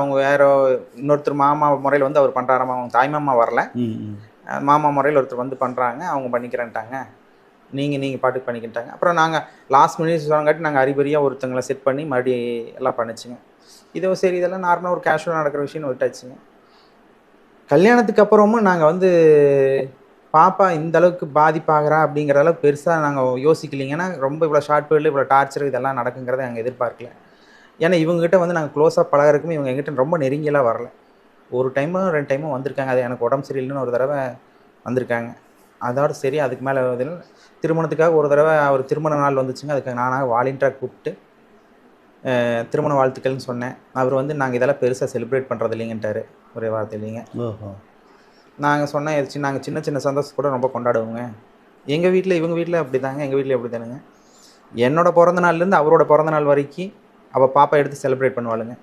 அவங்க வேற இன்னொருத்தர் மாமா முறையில் வந்து அவர் பண்ணுறாராமா அவங்க தாய் மாமா வரல. மாமா முறையில் ஒருத்தர் வந்து பண்ணுறாங்க அவங்க பண்ணிக்கிறேன்ட்டாங்க. நீங்கள் நீங்கள் பாட்டுக்கு பண்ணிக்கிட்டாங்க. அப்புறம் நாங்கள் லாஸ்ட் மினிட் சொன்னங்காட்டி நாங்கள் அறிபறியாக ஒருத்தங்களை செட் பண்ணி மறுபடி எல்லாம் பண்ணிச்சுங்க. இதோ சரி இதெல்லாம் நார்மலாக ஒரு கேஷுவலாக நடக்கிற விஷயம்னு விட்டாச்சுங்க. கல்யாணத்துக்கு அப்புறமும் நாங்கள் வந்து பாப்பா இந்த அளவுக்கு பாதிப்பாகிறா அப்படிங்கிற அளவுக்கு பெருசாக நாங்கள் யோசிக்கலைங்க. ஏன்னா ரொம்ப இவ்வளோ ஷார்ட் பீரியடில் இவ்வளோ டார்ச்சர் இதெல்லாம் நடக்குங்கிறத நாங்கள் எதிர்பார்க்கல. ஏன்னா இவங்ககிட்ட வந்து நாங்கள் க்ளோஸாக பழகிறதுக்குமே இவங்க எங்கிட்ட ரொம்ப நெருங்கியெல்லாம் வரல. ஒரு டைமும் ரெண்டு டைமும் வந்திருக்காங்க. அது எனக்கு உடம்பு சரியில்லைன்னு ஒரு தடவை வந்திருக்காங்க. அதோட சரி அதுக்கு மேலே திருமணத்துக்காக ஒரு தடவை அவர் திருமண நாள் வந்துச்சுங்க. அதுக்கு நானாக வாலின்ட்ராக கூப்பிட்டு திருமண வாழ்த்துக்கள்னு சொன்னேன். அவர் வந்து நாங்கள் இதெல்லாம் பெருசாக செலிப்ரேட் பண்ணுறது இல்லைங்கன்ட்டாரு. ஒரே வார்த்தை இல்லைங்க. ஓஹோ. நாங்கள் சொன்ன நாங்கள் சின்ன சின்ன சந்தோஷம் கூட ரொம்ப கொண்டாடுவோங்க. எங்கள் வீட்டில் இவங்க வீட்டில் அப்படி தாங்க எங்கள் வீட்டில் அப்படி தானுங்க என்னோட பிறந்த நாள்லேருந்து அவரோட பிறந்த நாள் வரைக்கும் அவள் பாப்பா எடுத்து செலிப்ரேட் பண்ணுவாளுங்க.